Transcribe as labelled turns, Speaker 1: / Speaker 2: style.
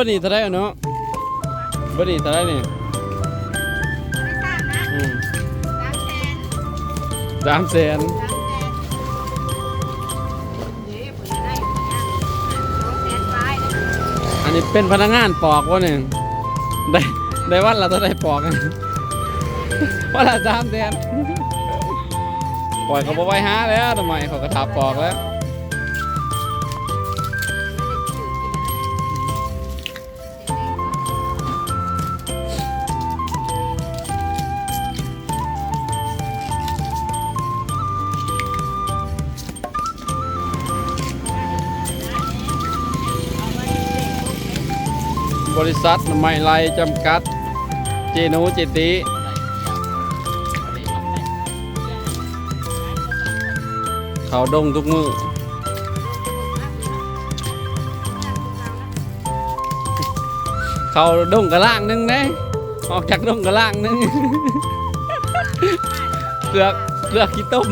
Speaker 1: บ่นี่เท่าไรเนาะบ่นี่เท่าไรนี่
Speaker 2: ไม่ทราบนะ
Speaker 1: อืม
Speaker 2: สามแสน
Speaker 1: สามแสน
Speaker 2: สามแสนเดี๋ยวผมจะได้อยู่เนี่ยสองแสนปลายนะ
Speaker 1: อันนี้เป็นพนักงานปอกวะเนี่ยได้ได้วันละเท่าไรปอกอะวันละสามแสนปล่อยเขาบ่ไว้หาแล้วทำไมเขาก็ทับปอกแล้ว บริษัทไม้ไรจำกัด เจนูเจติเขาดงทุกมือเขาดงกระล่างหนึงเด้ออกจากดงกระล่างหนึงเกลือกเกลือกขี้ต้ม